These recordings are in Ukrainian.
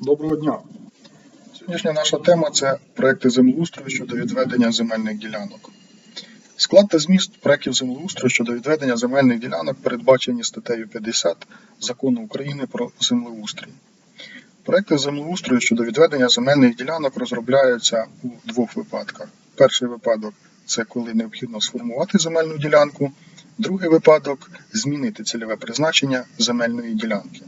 Доброго дня. Сьогоднішня наша тема це проекти землеустрою щодо відведення земельних ділянок. Склад та зміст проєктів землеустрою щодо відведення земельних ділянок передбачені статтею 50 Закону України про землеустрій. Проекти землеустрою щодо відведення земельних ділянок розробляються у двох випадках. Перший випадок це коли необхідно сформувати земельну ділянку, другий випадок змінити цільове призначення земельної ділянки.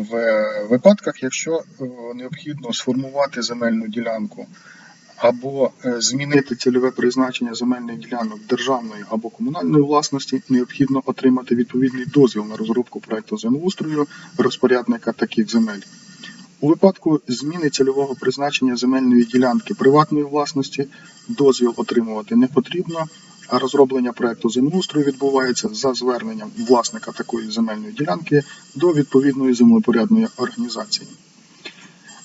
В е, випадках, якщо е, необхідно сформувати земельну ділянку або е, змінити цільове призначення земельних ділянок державної або комунальної власності, необхідно отримати відповідний дозвіл на розробку проекту землеустрою розпорядника таких земель. У випадку зміни цільового призначення земельної ділянки приватної власності дозвіл отримувати не потрібно, розроблення проекту землеустрою відбувається за зверненням власника такої земельної ділянки до відповідної землепорядної організації.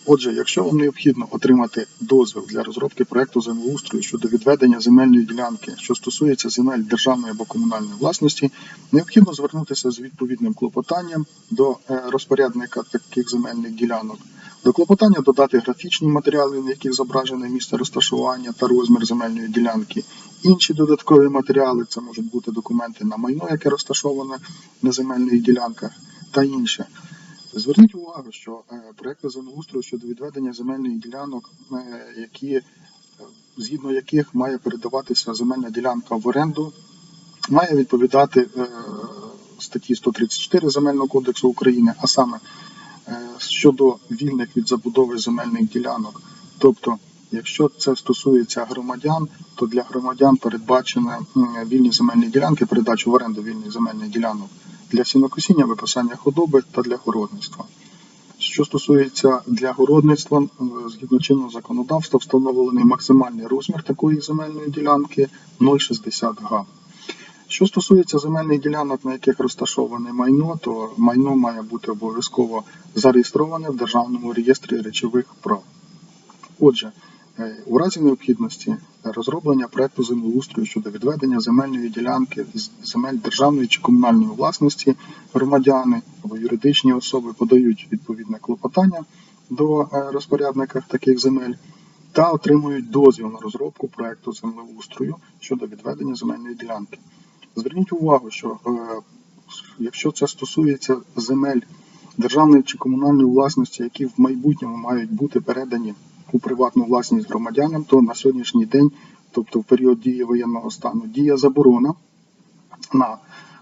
Отже, якщо вам необхідно отримати дозвіл для розробки проекту землеустрою щодо відведення земельної ділянки, що стосується земель державної або комунальної власності, необхідно звернутися з відповідним клопотанням до е, розпорядника таких земельних ділянок. До клопотання додати графічні матеріали, на яких зображене місце розташування та розмір земельної ділянки. Інші додаткові матеріали це можуть бути документи на майно, яке розташоване на земельних ділянках, та інше. Зверніть увагу, що е, проекти землеустрою щодо відведення земельних ділянок, е, які, е, згідно яких має передаватися земельна ділянка в оренду, має відповідати статті 134 Земельного кодексу України, а саме щодо вільних від забудови земельних ділянок. Тобто, якщо це стосується громадян, то для громадян передбачено вільні земельні ділянки, передачу в оренду вільних земельних ділянок для сінокосіння, випасання худоби та для городництва. Що стосується для городництва, е, згідно чинного законодавства, встановлений максимальний розмір такої земельної ділянки 0,60 га. Що стосується земельних ділянок, на яких розташоване майно, то майно має бути обов'язково зареєстроване в Державному реєстрі речових прав. Отже, е, у разі необхідності розроблення проекту землеустрою щодо відведення земельної ділянки земель державної чи комунальної власності громадяни або юридичні особи подають відповідне клопотання до е, розпорядника таких земель та отримують дозвіл на розробку проекту землеустрою щодо відведення земельної ділянки. Зверніть увагу, що е, якщо це стосується земель державної чи комунальної власності, які в майбутньому мають бути передані у приватну власність громадянам, то на сьогоднішній день, тобто в період дії воєнного стану, діє заборона на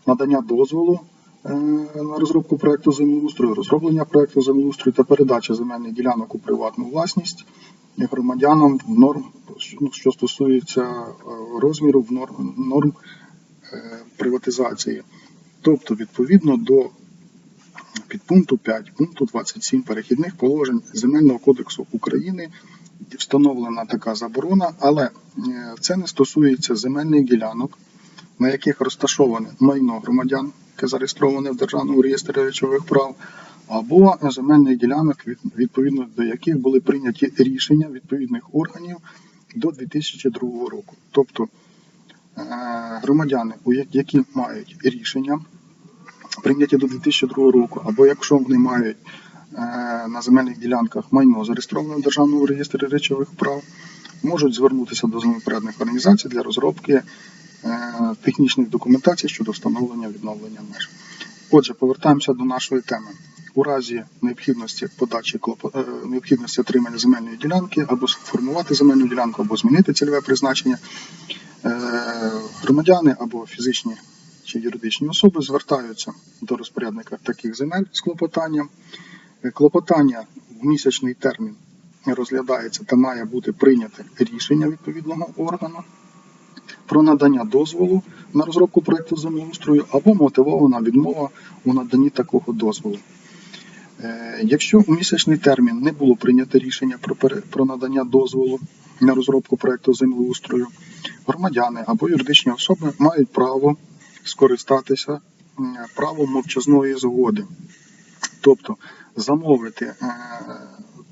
надання дозволу е, на розробку проекту землеустрою, розроблення проекту землеустрою та передача земельних ділянок у приватну власність громадянам в норм, ну, що стосується е, розміру в норм, норм приватизації. Тобто, відповідно до підпункту 5 пункту 27 перехідних положень Земельного кодексу України встановлена така заборона, але е, це не стосується земельних ділянок, на яких розташоване майно громадян, яке зареєстроване в Державному реєстрі речових прав, або земельних ділянок, відповідно до яких були прийняті рішення відповідних органів до 2002 року. Тобто е, громадяни, які мають рішення прийняті до 2002 року, або якщо вони мають е, на земельних ділянках майно зареєстроване в Державному реєстрі речових прав, можуть звернутися до землепорядних організацій для розробки е, технічних документацій щодо встановлення відновлення меж. Отже, повертаємося до нашої теми. У разі необхідності подачі е, необхідності отримання земельної ділянки або сформувати земельну ділянку, або змінити цільове призначення, е, громадяни або фізичні чи юридичні особи звертаються до розпорядника таких земель з клопотанням. Е, Клопотання в місячний термін розглядається та має бути прийняте рішення відповідного органу про надання дозволу на розробку проекту землеустрою або мотивована відмова у наданні такого дозволу. Е, Якщо у місячний термін не було прийнято рішення про надання дозволу на розробку проекту землеустрою, громадяни або юридичні особи мають право скористатися правом мовчазної згоди, тобто замовити, е,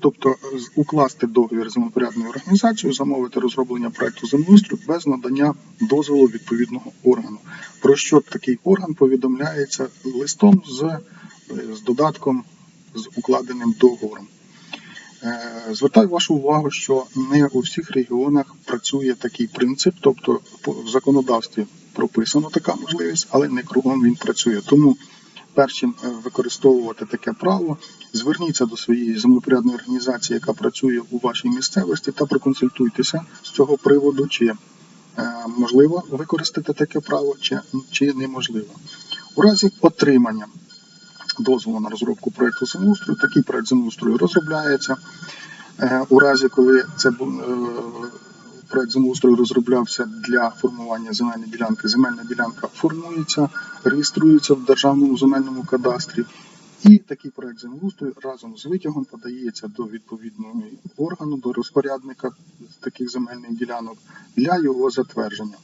тобто укласти договір з землепорядною організацією, замовити розроблення проекту землеустрою без надання дозволу відповідного органу. Про що такий орган повідомляється листом з, з додатком з укладеним договором. Е, Звертаю вашу увагу, що не у всіх регіонах працює такий принцип, тобто в законодавстві прописана така можливість, але не кругом він працює. Тому перш чим е, використовувати таке право, зверніться до своєї землепорядної організації, яка працює у вашій місцевості, та проконсультуйтеся з цього приводу, чи е, можливо використати таке право, чи неможливо. У разі отримання дозволу на розробку проекту землеустрою, такий проект землеустрою розробляється. Е, У разі, коли це е, землеустрою розроблявся для формування земельної ділянки, земельна ділянка формується, реєструється в державному земельному кадастрі. І такий проект землеустрою разом з витягом подається до відповідного органу, до розпорядника таких земельних ділянок для його затвердження.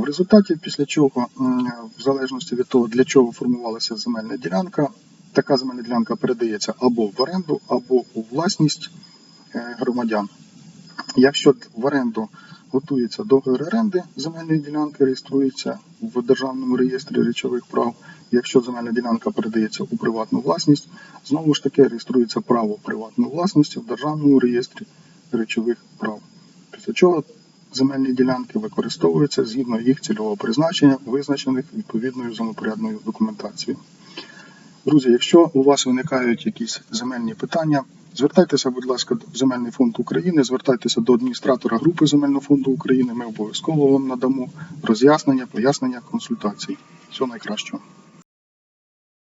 В результаті, після чого, в залежності від того, для чого формувалася земельна ділянка, така земельна ділянка передається або в оренду, або у власність е, громадян. Якщо в оренду готується договір оренди земельної ділянки, реєструється в державному реєстрі речових прав. Якщо земельна ділянка передається у приватну власність, знову ж таки реєструється право приватної власності в державному реєстрі речових прав. Після чого земельні ділянки використовуються згідно їх цільового призначення, визначених відповідною землепорядною документацією. Друзі, якщо у вас виникають якісь земельні питання, звертайтеся, будь ласка, в Земельний фонд України, звертайтеся до адміністратора групи Земельного фонду України. Ми обов'язково вам надамо роз'яснення, пояснення, консультації. Всього найкращого.